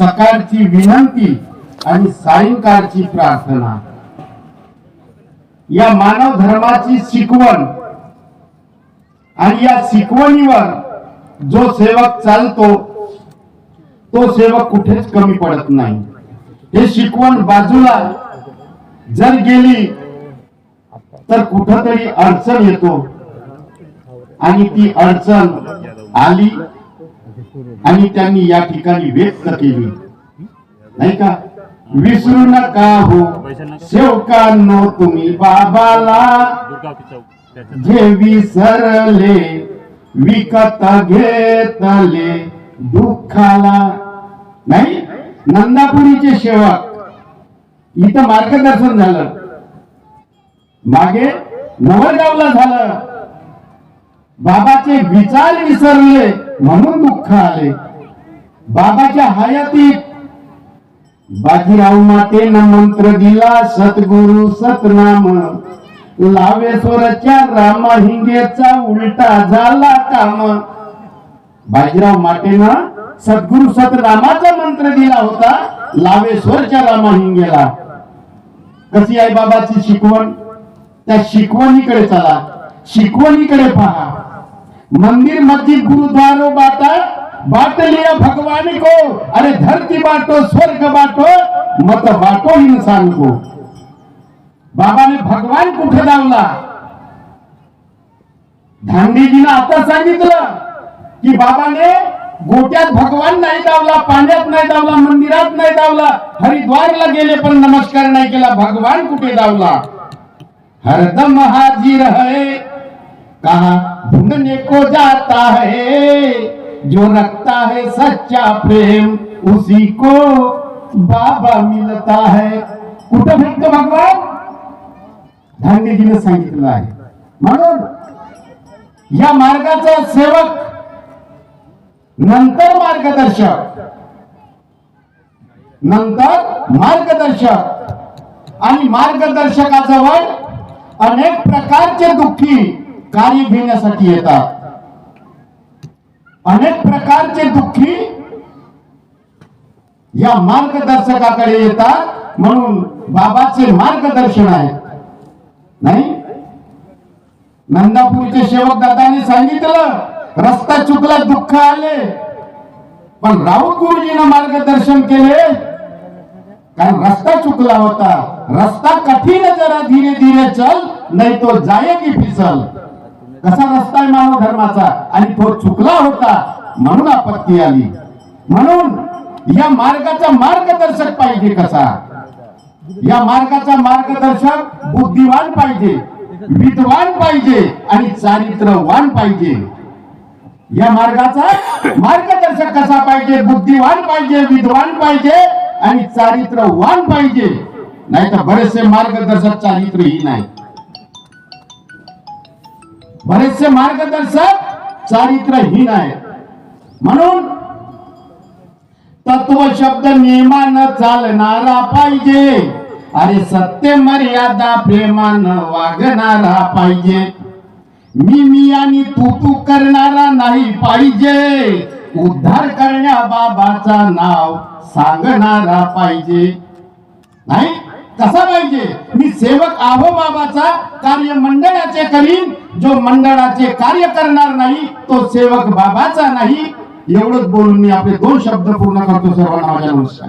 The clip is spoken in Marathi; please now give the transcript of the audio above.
सकाळची विनंती आणि सायंकाळची प्रार्थना. या मानव धर्माची शिकवण आणि या शिकवणीवर जो सेवक चालतो तो सेवक कुठेच कमी पडत नाही. हे शिकवण बाजूला जर गेली तर कुठंतरी अडचण येतो आणि ती अडचण आली आणि त्यांनी या ठिकाणी व्यक्त केली. नाही का? विसरू नका हो. शेवकांनो तुम्ही बाबाला जे विसरले विकत घेतले दुःखाला. नाही? नंदापुरीचे सेवक. इथं मार्गदर्शन झालं. मागे नवरगावला झालं. बाबाचे विचार विसरले. म्हणून दुःख आले. बाबाच्या हयातीत बाजीराव मातेनं मंत्र दिला सद्गुरु सतनाम लावेश्वरच्या रामा हिंगेचा उलटा झाला काम. बाजीराव मातेनं सद्गुरु सतनामाचा मंत्र दिला होता लावेश्वरच्या रामा हिंगेला. कशी आहे बाबाची शिकवण? त्या शिकवणीकडे चला. शिकवणीकडे पहा. मंदिर मस्जिद गुरुद्वारो बाटा बाट लिया भगवान को। अरे धरती बाटो स्वर्ग बाटो मत बाटो इंसान को। बाबाने भगवान कुठे लावला धांडीजीनं आता सांगितलं की बाबाने गोट्यात भगवान नाही दावला पाण्यात नाही दावला मंदिरात नाही दावला हरिद्वारला गेले पण नमस्कार नाही केला भगवान कुठे दावला हरदम हाजीर है। कहा ढूंढने को जाता है जो रखता है सच्चा प्रेम उसी को बाबा मिलता है। कुठं भेटतो भगवान? धांडीजीने सांगितलं आहे. म्हणून या मार्गाचा सेवक नंतर मार्गदर्शक नंतर मार्गदर्शक. आणि मार्गदर्शकाजवळ अनेक प्रकारचे दुःखी कार्य घेण्यासाठी येतात. अनेक प्रकारचे दुःखी या मार्गदर्शकाकडे येतात. म्हणून बाबाचे मार्गदर्शन आहे. नाही? नंदापूरचे सेवक दादाने सांगितलं रस्ता चुकला दुःख आले. पण राऊत गुरुजीनं मार्गदर्शन केले. कारण रस्ता चुकला होता. रस्ता कठीण जरा धीरे धीरे चल नाही तो जाएगी फिसल. कसा रस्ता आहे मानव धर्माचा? आणि तो चुकला होता म्हणून आपत्ती आली. म्हणून या मार्गाचा मार्गदर्शक पाहिजे कसा? या मार्गाचा मार्गदर्शक बुद्धिवान पाहिजे विद्वान पाहिजे आणि चारित्रवान पाहिजे. या मार्गाचा मार्गदर्शक कसा पाहिजे? बुद्धिवान पाहिजे विद्वान पाहिजे आणि चारित्रवान पाहिजे. नाही तर बरेचसे मार्गदर्शक चारित्रहीन नाही बरेचसे मार्गदर्शक चारित्रहीन आहे म्हणून तत्व शब्द नियमानं चालणारा पाहिजे. अरे सत्य मर्यादा प्रेमानं वागणारा पाहिजे. मी मी आणि तू तू करणारा नाही पाहिजे. उद्धार करण्या बाबाचा नाव सांगणारा पाहिजे. नाही? कसा पाहिजे? मी सेवक आहो बाबाचा कार्य मंडळाचे करीन. जो मंडळाचे कार्य करणार नाही तो सेवक बाबाचा नाही. एवढंच बोलून मी आपले दोन शब्द पूर्ण करतो सर्वांना माझ्या नमस्कार.